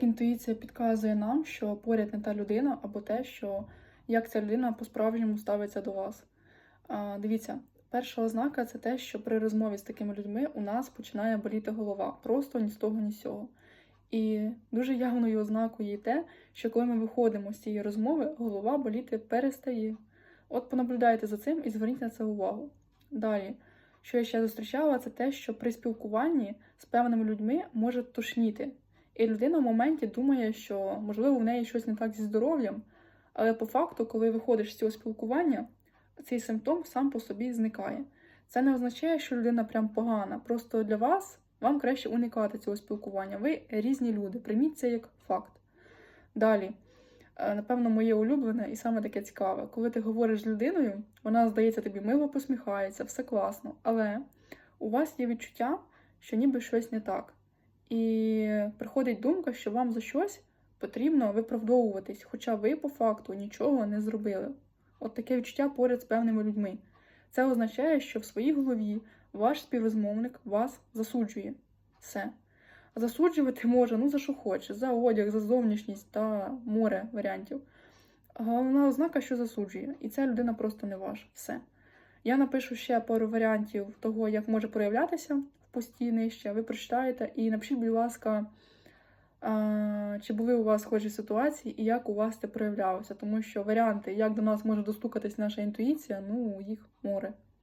як інтуїція підказує нам, що поряд не та людина, або те, що як ця людина по-справжньому ставиться до вас. А, дивіться, перша ознака це те, що при розмові з такими людьми у нас починає боліти голова. Просто ні з того, ні з цього. І дуже явною ознакою є те, що коли ми виходимо з цієї розмови, голова боліти перестає. От понаблюдайте за цим і зверніть на це увагу. Далі, що я ще зустрічала, це те, що при спілкуванні з певними людьми може тошніти. І людина в моменті думає, що можливо в неї щось не так зі здоров'ям, але по факту, коли виходиш з цього спілкування, цей симптом сам по собі зникає. Це не означає, що людина прям погана. Просто для вас вам краще уникати цього спілкування. Ви різні люди, прийміть це як факт. Далі, е, напевно, моє улюблене і саме таке цікаве, коли ти говориш з людиною, вона здається тобі мило посміхається, все класно, але у вас є відчуття, що ніби щось не так. І приходить думка, що вам за щось потрібно виправдовуватись, хоча ви по факту нічого не зробили. От таке відчуття поряд з певними людьми. Це означає, що в своїй голові ваш співрозмовник вас засуджує. Все. Засуджувати може, ну за що хоче, за одяг, за зовнішність та море варіантів. Головна ознака, що засуджує, і ця людина просто не ваша. Все. Я напишу ще пару варіантів того, як може проявлятися пості нижче. Ви прочитаєте і напишіть, будь ласка, чи були у вас схожі ситуації і як у вас це проявлялося. Тому що варіанти, як до нас може достукатись наша інтуїція, ну, їх море.